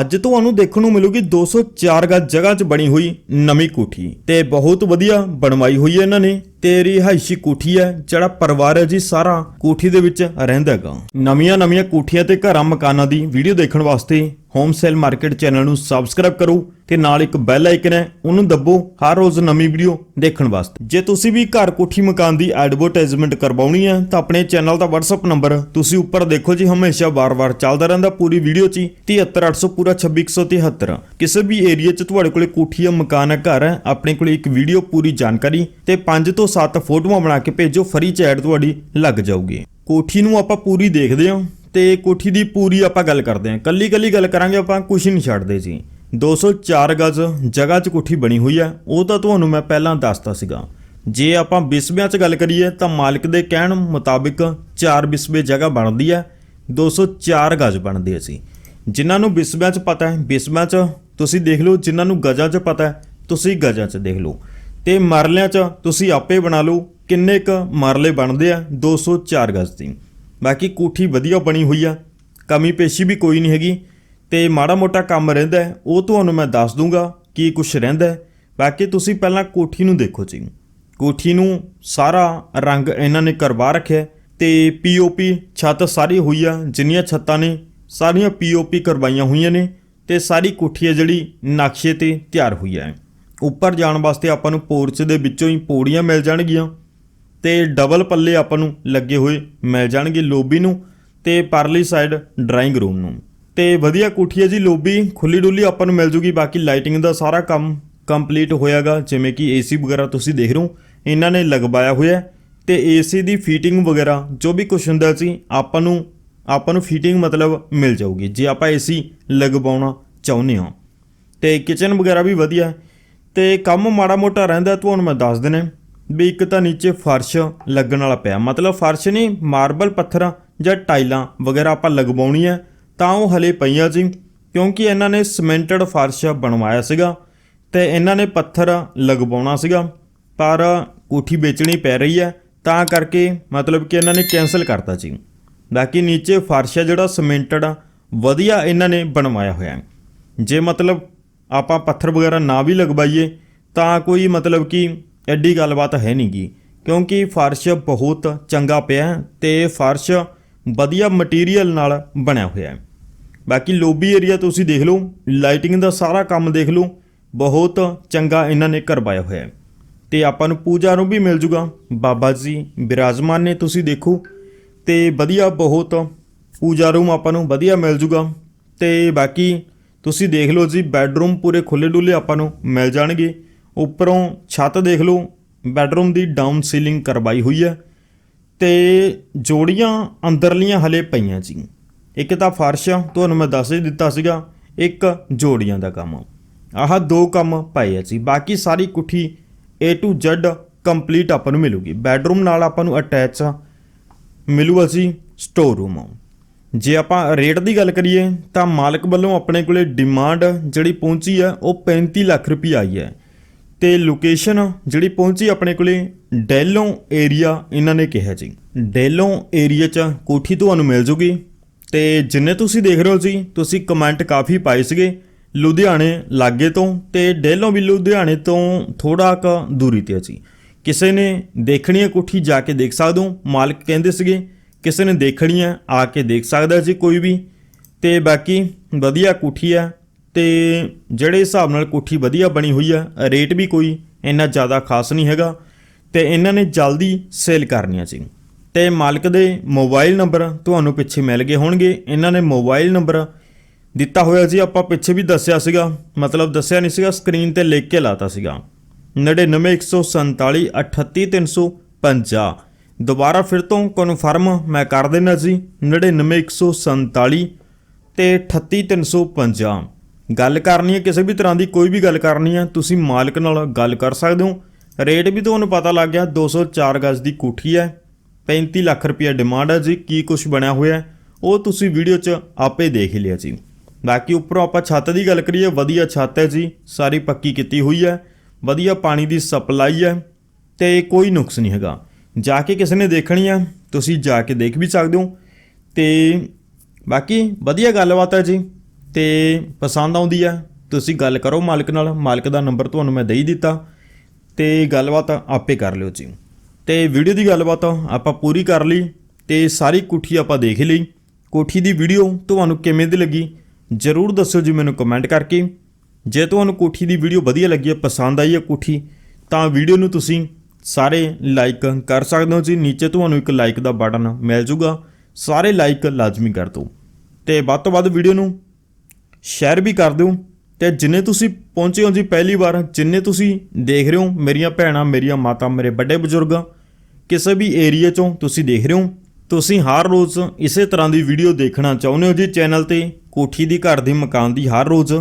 ਅੱਜ ਤੁਹਾਨੂੰ ਦੇਖਣ ਨੂੰ ਮਿਲੂਗੀ 204 ਗਜ ਜਗ੍ਹਾ 'ਚ ਬਣੀ ਹੋਈ ਨਵੀਂ ਕੋਠੀ ਤੇ ਬਹੁਤ ਵਧੀਆ ਬਣਵਾਈ ਹੋਈ ਹੈ ਇਹਨਾਂ ਨੇ। ਤੇ ਰਿਹਾਇਸ਼ੀ ਕੋਠੀ ਹੈ, ਜਿਹੜਾ ਪਰਿਵਾਰ ਹੈ ਜੀ, ਸਾਰਾ ਕੋਠੀ ਦੇ ਵਿੱਚ ਰਹਿੰਦਾ ਹੈਗਾ। ਨਵੀਆਂ ਨਵੀਆਂ ਕੋਠੀਆਂ ਤੇ ਘਰਾਂ ਮਕਾਨਾਂ ਦੀ ਵੀਡੀਓ ਦੇਖਣ ਵਾਸਤੇ ਹੋਮ ਸੇਲ ਮਾਰਕੀਟ ਚੈਨਲ ਨੂੰ ਸਬਸਕ੍ਰਾਈਬ ਕਰੋ ਤੇ ਨਾਲ ਇੱਕ ਬੈਲ ਆਈਕਨ ਹੈ, ਉਹਨੂੰ ਦੱਬੋ ਹਰ ਰੋਜ਼ ਨਵੀਂ ਵੀਡੀਓ ਦੇਖਣ ਵਾਸਤੇ। ਜੇ ਤੁਸੀਂ ਵੀ ਘਰ ਕੋਠੀ ਮਕਾਨ ਦੀ ਐਡਵਰਟਾਈਜ਼ਮੈਂਟ ਕਰਵਾਉਣੀ ਹੈ, ਤਾਂ ਆਪਣੇ ਚੈਨਲ ਦਾ WhatsApp ਨੰਬਰ ਤੁਸੀਂ ਉੱਪਰ ਦੇਖੋ ਜੀ, ਹਮੇਸ਼ਾ ਵਾਰ-ਵਾਰ ਚੱਲਦਾ ਰਹਿੰਦਾ ਪੂਰੀ ਵੀਡੀਓ 'ਚ ਹੀ 73800 ਪੂਰਾ 26173 ਕਿਸੇ ਵੀ ਏਰੀਆ 'ਚ ਤੁਹਾਡੇ ਕੋਲੇ ਕੋਠੀ ਹੈ ਮਕਾਨ ਹੈ, ਘਰ ਹੈ, ਆਪਣੇ ਕੋਲੇ ਇੱਕ ਵੀਡੀਓ ਪੂਰੀ ਜਾਣਕਾਰੀ ਤੇ 5 ਤੋਂ 7 ਫੋਟੋਆਂ ਬਣਾ ਕੇ ਭੇਜੋ, ਫਰੀ ਚੈਟ ਤੁਹਾਡੀ ਲੱਗ ਜਾਊਗੀ। ਕੋਠੀ ਨੂੰ ਆਪਾਂ ਪੂਰੀ ਦੇਖਦੇ ਹਾਂ ਤੇ ਕੋਠੀ ਦੀ ਪੂਰੀ ਆਪਾਂ ਗੱਲ ਕਰਦੇ ਹਾਂ। ਕੱਲੀ ਕੱਲੀ ਗੱਲ ਕਰਾਂਗੇ ਆਪਾਂ ਕੁਝ ਨਹੀਂ ਛੱਡਦੇ ਜੀ। 204 ਗਜ਼ ਜਗ੍ਹਾ 'ਚ ਕੋਠੀ ਬਣੀ ਹੋਈ ਹੈ, ਉਹ ਤਾਂ ਤੁਹਾਨੂੰ ਮੈਂ ਪਹਿਲਾਂ ਦੱਸਤਾ ਸੀਗਾ। ਜੇ ਆਪਾਂ ਬਿਸਬਿਆਂ 'ਚ ਗੱਲ ਕਰੀਏ ਤਾਂ ਮਾਲਕ ਦੇ ਕਹਿਣ ਮੁਤਾਬਿਕ 4 ਬਿਸਬੇ ਜਗ੍ਹਾ ਬਣਦੀ ਹੈ 204 ਗਜ਼ ਬਣਦੀ ਸੀ ਜਿਨ੍ਹਾਂ ਨੂੰ ਬਿਸਬਿਆਂ 'ਚ ਪਤਾ ਹੈ, ਬਿਸਬਿਆਂ 'ਚ ਤੁਸੀਂ ਦੇਖ ਲਓ, ਜਿਨ੍ਹਾਂ ਨੂੰ ਗਜ਼ਾਂ 'ਚ ਪਤਾ ਹੈ, ਤੁਸੀਂ ਗਜ਼ਾਂ 'ਚ ਦੇਖ ਲਓ। ਤੇ ਮਰਲਿਆਂ 'ਚ ਤੁਸੀਂ ਆਪੇ ਬਣਾ ਲਓ ਕਿੰਨੇ ਕ ਮਰਲੇ ਬਣਦੇ ਆ 204 ਗਜ਼ ਦੀ। ਬਾਕੀ ਕੋਠੀ ਵਧੀਆ ਬਣੀ ਹੋਈ ਆ, ਕਮੀ ਪੇਸ਼ੀ ਵੀ ਕੋਈ ਨਹੀਂ ਹੈਗੀ ਤੇ ਮਾੜਾ ਮੋਟਾ ਕੰਮ ਰਹਿੰਦਾ ਉਹ ਤੁਹਾਨੂੰ ਮੈਂ ਦੱਸ ਦੂੰਗਾ ਕੀ ਕੁਝ ਰਹਿੰਦਾ ਬਾਕੀ ਤੁਸੀਂ ਪਹਿਲਾਂ ਕੋਠੀ ਨੂੰ ਦੇਖੋ ਜੀ। ਕੋਠੀ ਨੂੰ ਸਾਰਾ ਰੰਗ ਇਹਨਾਂ ਨੇ ਕਰਵਾ ਰੱਖਿਆ ਹੈ ਤੇ ਪੀਓਪੀ ਛੱਤ ਸਾਰੀ ਹੋਈ ਆ, ਜਿੰਨੀਆਂ ਛੱਤਾਂ ਨੇ ਸਾਰੀਆਂ ਪੀਓਪੀ ਕਰਵਾਈਆਂ ਹੋਈਆਂ ਨੇ ਤੇ ਸਾਰੀ ਕੋਠੀ ਹੈ ਜਿਹੜੀ ਨਕਸ਼ੇ ਤੇ ਤਿਆਰ ਹੋਈ ਹੈ ਉੱਪਰ ਜਾਣ ਵਾਸਤੇ ਆਪਾਂ ਨੂੰ ਪੋਰਚ ਦੇ ਵਿੱਚੋਂ ਹੀ ਪੌੜੀਆਂ ਮਿਲ ਜਾਣਗੀਆਂ ਤੇ ਡਬਲ ਪੱਲੇ ਆਪਾਂ ਨੂੰ ਲੱਗੇ ਹੋਏ ਮਿਲ ਜਾਣਗੇ ਲੋਬੀ ਨੂੰ ਤੇ ਪਰਲੀ ਸਾਈਡ ਡਰਾਇੰਗ ਰੂਮ ਨੂੰ। ਤੇ ਵਧੀਆ ਕੋਠੀ ਹੈ ਜੀ ਲੋਬੀ, ਖੁੱਲੀ ਡੁੱਲੀ ਆਪਾਂ ਨੂੰ ਮਿਲ ਜੂਗੀ, ਬਾਕੀ ਲਾਈਟਿੰਗ ਦਾ ਸਾਰਾ ਕੰਮ ਕੰਪਲੀਟ ਹੋਇਆਗਾ, ਜਿਵੇਂ ਕਿ ਏਸੀ ਵਗੈਰਾ ਤੁਸੀਂ ਦੇਖ ਰਹੇ ਹੋ, ਇਹਨਾਂ ਨੇ ਲਗਵਾਇਆ ਹੋਇਆ ਹੈ। ਤੇ ਏਸੀ ਦੀ ਫੀਟਿੰਗ ਵਗੈਰਾ, ਜੋ ਵੀ ਕੁਝ ਹੁੰਦਾ ਸੀ, ਆਪਾਂ ਨੂੰ ਆਪਾਂ ਨੂੰ ਫੀਟਿੰਗ ਮਤਲਬ ਮਿਲ ਜਾਊਗੀ, ਜੇ ਆਪਾਂ ਏਸੀ ਲਗਵਾਉਣਾ ਚਾਹੁੰਦੇ ਹਾਂ। ਤੇ ਕਿਚਨ ਵਗੈਰਾ ਵੀ ਵਧੀਆ ਹੈ। ਤੇ ਕੰਮ ਮਾੜਾ ਮੋਟਾ ਰਹਿੰਦਾ ਤੁਹਾਨੂੰ ਮੈਂ ਦੱਸ ਦਿੰਦਾ ਵੀ ਇੱਕ ਤਾਂ ਨੀਚੇ ਫਰਸ਼ ਲੱਗਣ ਵਾਲਾ ਪਿਆ। ਮਤਲਬ ਫਰਸ਼ ਨਹੀਂ, ਮਾਰਬਲ ਪੱਥਰਾਂ ਜਾਂ ਟਾਈਲਾਂ ਵਗੈਰਾ ਆਪਾਂ ਲਗਵਾਉਣੀ ਹੈ, ਤਾਂ ਉਹ ਹਲੇ ਪਈਆਂ ਸੀ, ਕਿਉਂਕਿ ਇਹਨਾਂ ਨੇ ਸਿਮੈਂਟਡ ਫਰਸ਼ ਬਣਵਾਇਆ ਸੀਗਾ ਤੇ ਇਹਨਾਂ ਨੇ ਪੱਥਰ ਲਗਵਾਉਣਾ ਸੀਗਾ, ਪਰ ਕੋਠੀ ਵੇਚਣੀ ਪੈ ਰਹੀ ਹੈ, ਤਾਂ ਕਰਕੇ ਮਤਲਬ ਕਿ ਇਹਨਾਂ ਨੇ ਕੈਨਸਲ ਕਰਤਾ ਸੀ। ਬਾਕੀ ਨੀਚੇ ਫਰਸ਼ ਹੈ ਜਿਹੜਾ ਸਿਮੈਂਟਡ ਆ, ਵਧੀਆ ਇਹਨਾਂ ਨੇ ਬਣਵਾਇਆ ਹੋਇਆ ਜੇ ਮਤਲਬ ਆਪਾਂ ਪੱਥਰ ਵਗੈਰਾ ਨਾ ਵੀ ਲਗਵਾਈਏ, ਤਾਂ ਕੋਈ ਮਤਲਬ ਕਿ ਐਡੀ ਗੱਲਬਾਤ ਹੈ ਨਹੀਂਗੀ ਕਿਉਂਕਿ ਫਰਸ਼ ਬਹੁਤ ਚੰਗਾ ਪਿਆ ਹੈ ਤੇ ਫਰਸ਼ ਵਧੀਆ ਮਟੀਰੀਅਲ ਨਾਲ ਬਣਿਆ ਹੋਇਆ ਹੈ। ਬਾਕੀ ਲੋਬੀ ਏਰੀਆ ਤੁਸੀਂ ਦੇਖ ਲਓ ਲਾਈਟਿੰਗ ਦਾ ਸਾਰਾ ਕੰਮ ਦੇਖ ਲਓ, ਬਹੁਤ ਚੰਗਾ ਇਹਨਾਂ ਨੇ ਕਰਵਾਇਆ ਹੋਇਆ ਹੈ। ਤੇ ਆਪਾਂ ਨੂੰ ਪੂਜਾ ਨੂੰ ਵੀ ਮਿਲ ਜੂਗਾ। ਬਾਬਾ ਜੀ ਬਿਰਾਜਮਾਨ ਨੇ ਤੁਸੀਂ ਦੇਖੋ, ਤੇ ਵਧੀਆ ਬਹੁਤ ਪੂਜਾ ਰੂਮ ਆਪਾਂ ਨੂੰ ਵਧੀਆ ਮਿਲ ਜੂਗਾ। ਤੇ ਬਾਕੀ ਤੁਸੀਂ ਦੇਖ ਲਓ ਜੀ ਬੈੱਡਰੂਮ ਪੂਰੇ ਖੁੱਲੇ ਡੁੱਲੇ ਆਪਾਂ ਨੂੰ ਮਿਲ ਜਾਣਗੇ। ਉੱਪਰੋਂ ਛੱਤ ਦੇਖ ਲਓ ਬੈੱਡਰੂਮ ਦੀ ਡਾਊਨ ਸੀਲਿੰਗ ਕਰਵਾਈ ਹੋਈ ਹੈ ਤੇ ਜੋੜੀਆਂ ਅੰਦਰਲੀਆਂ ਹਲੇ ਪਈਆਂ ਜੀ। ਇੱਕ ਤਾਂ ਫਰਸ਼ ਆ, ਤੁਹਾਨੂੰ ਮੈਂ ਦੱਸ ਹੀ ਦਿੱਤਾ ਸੀਗਾ ਇੱਕ ਜੋੜੀਆਂ ਦਾ ਕੰਮ ਆਹ ਦੋ ਕੰਮ ਪਏ ਆ ਜੀ ਬਾਕੀ ਸਾਰੀ ਕੁੱਠੀ A to Z ਕੰਪਲੀਟ ਆਪਾਂ ਨੂੰ ਮਿਲੂਗੀ। ਬੈੱਡਰੂਮ ਨਾਲ ਆਪਾਂ ਨੂੰ ਅਟੈਚ ਮਿਲੂਗਾ ਜੀ ਸਟੋਰ ਰੂਮ ਜੇ ਆਪਾਂ ਰੇਟ ਦੀ ਗੱਲ ਕਰੀਏ, ਤਾਂ ਮਾਲਕ ਵੱਲੋਂ ਆਪਣੇ ਕੋਲੇ ਡਿਮਾਂਡ ਜਿਹੜੀ ਪਹੁੰਚੀ ਹੈ ਉਹ 35 ਲੱਖ ਰੁਪਏ ਆਈ ਹੈ। ਤੇ ਲੋਕੇਸ਼ਨ ਜਿਹੜੀ ਪਹੁੰਚੀ ਆਪਣੇ ਕੋਲੇ, ਡੈਲੋਂ ਏਰੀਆ ਇਹਨਾਂ ਨੇ ਕਿਹਾ ਜੀ। ਡੈਲੋਂ ਏਰੀਆ 'ਚ ਕੋਠੀ ਤੁਹਾਨੂੰ ਮਿਲ ਜੂਗੀ। ਤੇ ਜਿੰਨੇ ਤੁਸੀਂ ਦੇਖ ਰਹੇ ਹੋ ਜੀ, ਤੁਸੀਂ ਕਮੈਂਟ ਕਾਫੀ ਪਾਏ ਸੀਗੇ, ਲੁਧਿਆਣੇ ਲਾਗੇ ਤੋਂ ਤੇ ਡੈਲੋਂ ਵੀ ਲੁਧਿਆਣੇ ਤੋਂ ਥੋੜਾ ਕ ਦੂਰੀ ਤੇ ਹੈ ਜੀ। ਕਿਸੇ ਨੇ ਦੇਖਣੀ ਹੈ ਕੋਠੀ ਜਾ ਕੇ ਦੇਖ ਸਕਦੇ ਹੋ, ਮਾਲਕ ਕਹਿੰਦੇ ਸੀਗੇ ਕਿਸੇ ਨੇ ਦੇਖਣੀ ਹੈ ਆ ਕੇ ਦੇਖ ਸਕਦਾ ਜੀ ਕੋਈ ਵੀ। ਤੇ ਬਾਕੀ ਵਧੀਆ ਕੋਠੀ ਹੈ ਤੇ ਜਿਹੜੇ ਹਿਸਾਬ ਨਾਲ ਕੋਠੀ ਵਧੀਆ ਬਣੀ ਹੋਈ ਹੈ ਰੇਟ ਵੀ ਕੋਈ ਇੰਨਾ ਜ਼ਿਆਦਾ ਖਾਸ ਨਹੀਂ ਹੈਗਾ ਤੇ ਇਹਨਾਂ ਨੇ ਜਲਦੀ ਸੇਲ ਕਰਨੀਆਂ ਸੀ ਤੇ ਮਾਲਕ ਦੇ ਮੋਬਾਈਲ ਨੰਬਰ ਤੁਹਾਨੂੰ ਪਿੱਛੇ ਮਿਲ ਗਏ ਹੋਣਗੇ। ਇਹਨਾਂ ਨੇ ਮੋਬਾਈਲ ਨੰਬਰ ਦਿੱਤਾ ਹੋਇਆ ਸੀ ਆਪਾਂ ਪਿੱਛੇ ਵੀ ਦੱਸਿਆ ਸੀਗਾ, ਮਤਲਬ ਦੱਸਿਆ ਨਹੀਂ ਸੀਗਾ, ਸਕਰੀਨ ਤੇ ਲਿਖ ਕੇ ਲਾਤਾ ਸੀਗਾ। 9914438350 ਦੁਬਾਰਾ ਫਿਰ ਤੋਂ ਕਨਫਰਮ ਮੈਂ ਕਰ ਦੇਣਾ ਜੀ 99147 ਤੇ 38350 ਗੱਲ ਕਰਨੀ ਹੈ, ਕਿਸੇ ਵੀ ਤਰ੍ਹਾਂ ਦੀ ਕੋਈ ਵੀ ਗੱਲ ਕਰਨੀ ਹੈ, ਤੁਸੀਂ ਮਾਲਕ ਨਾਲ ਗੱਲ ਕਰ ਸਕਦੇ ਹੋ। ਰੇਟ ਵੀ ਤੁਹਾਨੂੰ ਪਤਾ ਲੱਗ ਗਿਆ 204 ਗਜ਼ ਦੀ ਕੋਠੀ ਹੈ। 35 ਲੱਖ ਰੁਪਏ ਡਿਮਾਂਡ ਹੈ ਜੀ, ਕੀ ਕੁਝ ਬਣਿਆ ਹੋਇਆ ਉਹ ਤੁਸੀਂ ਵੀਡੀਓ 'ਚ ਆਪੇ ਦੇਖ ਹੀ ਲਿਆ ਜੀ। ਬਾਕੀ ਉੱਪਰੋਂ ਆਪਾਂ ਛੱਤ ਦੀ ਗੱਲ ਕਰੀਏ, ਵਧੀਆ ਛੱਤ ਹੈ ਜੀ, ਸਾਰੀ ਪੱਕੀ ਕੀਤੀ ਹੋਈ ਹੈ, ਵਧੀਆ ਪਾਣੀ ਦੀ ਸਪਲਾਈ ਹੈ ਤੇ ਕੋਈ ਨੁਕਸ ਨਹੀਂ ਹੈਗਾ। ਜਾ ਕੇ ਕਿਸੇ ਨੇ ਦੇਖਣੀ ਆ ਤੁਸੀਂ ਜਾ ਕੇ ਦੇਖ ਵੀ ਸਕਦੇ ਹੋ। ਤੇ ਬਾਕੀ ਵਧੀਆ ਗੱਲਬਾਤ ਹੈ ਜੀ, ਤੇ ਪਸੰਦ ਆਉਂਦੀ ਹੈ ਤੁਸੀਂ ਗੱਲ ਕਰੋ ਮਾਲਕ ਨਾਲ, ਮਾਲਕ ਦਾ ਨੰਬਰ ਤੁਹਾਨੂੰ ਮੈਂ ਦੇ ਹੀ ਦਿੱਤਾ, ਤੇ ਗੱਲਬਾਤ ਆਪੇ ਕਰ ਲਿਓ ਜੀ। ਤੇ ਵੀਡੀਓ ਦੀ ਗੱਲਬਾਤ ਆਪਾਂ ਪੂਰੀ ਕਰ ਲਈ, ਤੇ ਸਾਰੀ ਕੋਠੀ ਆਪਾਂ ਦੇਖ ਲਈ। ਕੋਠੀ ਦੀ ਵੀਡੀਓ ਤੁਹਾਨੂੰ ਕਿਵੇਂ ਦੀ ਲੱਗੀ, ਜਰੂਰ ਦੱਸਿਓ ਜੀ ਮੈਨੂੰ ਕਮੈਂਟ ਕਰਕੇ। ਜੇ ਤੁਹਾਨੂੰ ਕੋਠੀ ਦੀ ਵੀਡੀਓ ਵਧੀਆ ਲੱਗੀ ਹੈ ਪਸੰਦ ਆਈ ਹੈ ਕੋਠੀ, ਤਾਂ ਵੀਡੀਓ ਨੂੰ ਤੁਸੀਂ ਸਾਰੇ ਲਾਈਕ ਕਰ ਸਕਦੇ ਹੋ ਜੀ। ਨੀਚੇ ਤੁਹਾਨੂੰ ਇੱਕ ਲਾਈਕ ਦਾ ਬਟਨ ਮਿਲ ਜੂਗਾ। ਸਾਰੇ ਲਾਈਕ ਲਾਜ਼ਮੀ ਕਰ ਦਿਓ। ਤੇ ਵੱਧ ਤੋਂ ਵੱਧ ਵੀਡੀਓ ਨੂੰ ਸ਼ੇਅਰ ਵੀ ਕਰ ਦਿਓ। ਤੇ ਜਿੰਨੇ ਤੁਸੀਂ ਪਹੁੰਚੇ ਹੋ ਜੀ ਪਹਿਲੀ ਵਾਰ, ਜਿੰਨੇ ਤੁਸੀਂ ਦੇਖ ਰਹੇ ਹੋ, ਮੇਰੀਆਂ ਭੈਣਾਂ, ਮੇਰੀਆਂ ਮਾਤਾ, ਮੇਰੇ ਵੱਡੇ ਬਜ਼ੁਰਗ, ਕਿਸੇ ਵੀ ਏਰੀਆ ਚੋਂ ਤੁਸੀਂ ਦੇਖ ਰਹੇ ਹੋ, ਤੁਸੀਂ ਹਰ ਰੋਜ਼ ਇਸੇ ਤਰ੍ਹਾਂ ਦੀ ਵੀਡੀਓ ਦੇਖਣਾ ਚਾਹੁੰਦੇ ਹੋ ਜੀ। ਚੈਨਲ ਤੇ ਕੋਠੀ ਦੀ, ਘਰ ਦੀ, ਮਕਾਨ ਦੀ, ਹਰ ਰੋਜ਼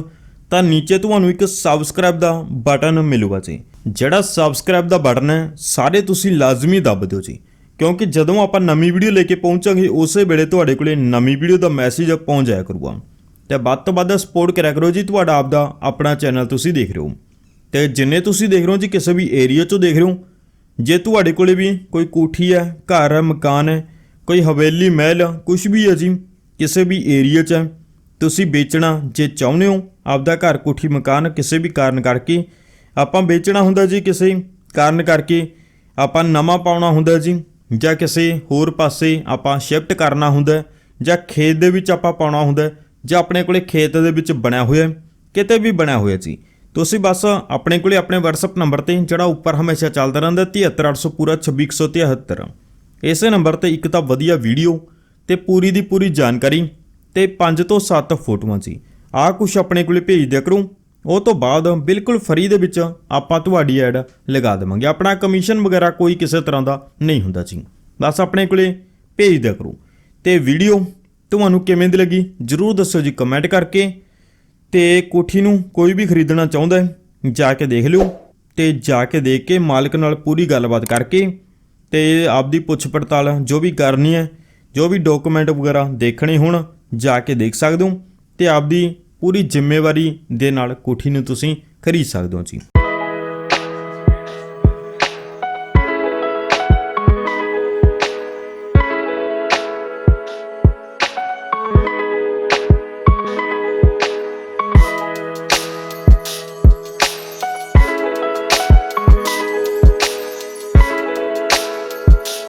ਤਾਂ ਨੀਚੇ ਤੁਹਾਨੂੰ ਇੱਕ ਸਬਸਕ੍ਰਾਈਬ ਦਾ ਬਟਨ ਮਿਲੂਗਾ ਜੀ। ਜਿਹੜਾ ਸਬਸਕ੍ਰਾਈਬ ਦਾ ਬਟਨ ਹੈ, ਸਾਰੇ ਤੁਸੀਂ ਲਾਜ਼ਮੀ ਦੱਬ ਦਿਓ ਜੀ। ਕਿਉਂਕਿ ਜਦੋਂ ਆਪਾਂ ਨਵੀਂ ਵੀਡੀਓ ਲੈ ਕੇ ਪਹੁੰਚਾਂਗੇ, ਉਸੇ ਵੇਲੇ ਤੁਹਾਡੇ ਕੋਲੇ ਨਵੀਂ ਵੀਡੀਓ ਦਾ ਮੈਸੇਜ ਪਹੁੰਚ ਜਾਇਆ ਕਰੂਗਾ। ਤੇ ਵੱਧ ਤੋਂ ਵੱਧ ਸਪੋਰਟ ਕਰਿਆ ਕਰੋ ਜੀ ਤੁਹਾਡਾ ਆਪਦਾ, ਆਪਣਾ ਚੈਨਲ ਤੁਸੀਂ ਦੇਖ ਰਹੇ ਹੋ। ਤੇ ਜਿੰਨੇ ਤੁਸੀਂ ਦੇਖ ਰਹੇ ਹੋ ਜੀ, ਕਿਸੇ ਵੀ ਏਰੀਆ 'ਚੋਂ ਦੇਖ ਰਹੇ ਹੋ, ਜੇ ਤੁਹਾਡੇ ਕੋਲੇ ਵੀ ਕੋਈ ਕੋਠੀ ਹੈ, ਘਰ ਹੈ, ਮਕਾਨ ਹੈ, ਕੋਈ ਹਵੇਲੀ ਮਹਿਲ ਕੁਝ ਵੀ ਹੈ ਜੀ, ਕਿਸੇ ਵੀ ਏਰੀਆ 'ਚ ਹੈ ਤੁਸੀਂ ਵੇਚਣਾ ਜੇ ਚਾਹੁੰਦੇ ਹੋ, ਆਪਦਾ ਘਰ ਕੋਠੀ ਮਕਾਨ ਕਿਸੇ ਵੀ ਕਾਰਨ ਕਰਕੇ। ਆਪਾਂ ਵੇਚਣਾ ਹੁੰਦਾ ਜੀ ਕਿਸੇ ਕਾਰਨ ਕਰਕੇ, ਆਪਾਂ ਨਵਾਂ ਪਾਉਣਾ ਹੁੰਦਾ ਜੀ, ਜਾਂ ਕਿਸੇ ਹੋਰ ਪਾਸੇ ਆਪਾਂ ਸ਼ਿਫਟ ਕਰਨਾ ਹੁੰਦਾ, ਜਾਂ ਖੇਤ ਦੇ ਵਿੱਚ ਆਪਾਂ ਪਾਉਣਾ ਹੁੰਦਾ, ਜਾਂ ਆਪਣੇ ਕੋਲੇ ਖੇਤ ਦੇ ਵਿੱਚ ਬਣਿਆ ਹੋਇਆ, ਕਿਤੇ ਵੀ ਬਣਿਆ ਹੋਇਆ ਜੀ। ਤੁਸੀਂ ਬਸ ਆਪਣੇ ਕੋਲੇ ਆਪਣੇ WhatsApp ਨੰਬਰ ਤੇ, ਜਿਹੜਾ ਉੱਪਰ ਹਮੇਸ਼ਾ ਚੱਲਦਾ ਰਹਿੰਦਾ 73800 ਪੂਰਾ 26173 ਇਸੇ ਨੰਬਰ ਤੇ ਇੱਕ ਤਾਂ ਵਧੀਆ ਵੀਡੀਓ ਤੇ ਪੂਰੀ ਦੀ ਪੂਰੀ ਜਾਣਕਾਰੀ ਤੇ 5 ਤੋਂ 7 ਫੋਟੋਆਂ ਸੀ। ਆਹ ਕੁਛ ਆਪਣੇ ਕੋਲੇ ਭੇਜ ਦਿਆ ਕਰੋ। ਉਹ ਤੋਂ ਬਾਅਦ ਬਿਲਕੁਲ ਫਰੀ ਦੇ ਵਿੱਚ ਆਪਾਂ ਤੁਹਾਡੀ ਐਡ ਲਗਾ ਦੇਵਾਂਗੇ। ਆਪਣਾ ਕਮਿਸ਼ਨ ਵਗੈਰਾ ਕੋਈ ਕਿਸੇ ਤਰ੍ਹਾਂ ਦਾ ਨਹੀਂ ਹੁੰਦਾ ਜੀ। ਬਸ ਆਪਣੇ ਕੋਲੇ ਭੇਜ ਦਿਆ ਕਰੋ। ਤੇ ਵੀਡੀਓ ਤੁਹਾਨੂੰ ਕਿਵੇਂ ਦੀ ਲੱਗੀ ਜਰੂਰ ਦੱਸੋ ਜੀ ਕਮੈਂਟ ਕਰਕੇ। ਤੇ ਕੋਠੀ ਨੂੰ ਕੋਈ ਵੀ ਖਰੀਦਣਾ ਚਾਹੁੰਦਾ ਹੈ, ਜਾ ਕੇ ਦੇਖ ਲਿਓ ਤੇ ਜਾ ਕੇ ਦੇਖ ਕੇ ਮਾਲਕ ਨਾਲ ਪੂਰੀ ਗੱਲਬਾਤ ਕਰਕੇ ਤੇ ਆਪਦੀ ਪੁੱਛ ਪੜਤਾਲ ਜੋ ਵੀ ਕਰਨੀ ਹੈ, ਜੋ ਵੀ ਡਾਕੂਮੈਂਟ ਵਗੈਰਾ ਦੇਖਣੇ ਹੋਣ ਜਾ ਕੇ ਦੇਖ ਸਕਦੇ ਹੋ ਤੇ ਆਪਦੀ ਪੂਰੀ ਜ਼ਿੰਮੇਵਾਰੀ ਦੇ ਨਾਲ ਕੋਠੀ ਨੂੰ ਤੁਸੀਂ ਖਰੀਦ ਸਕਦੇ ਹੋ ਜੀ।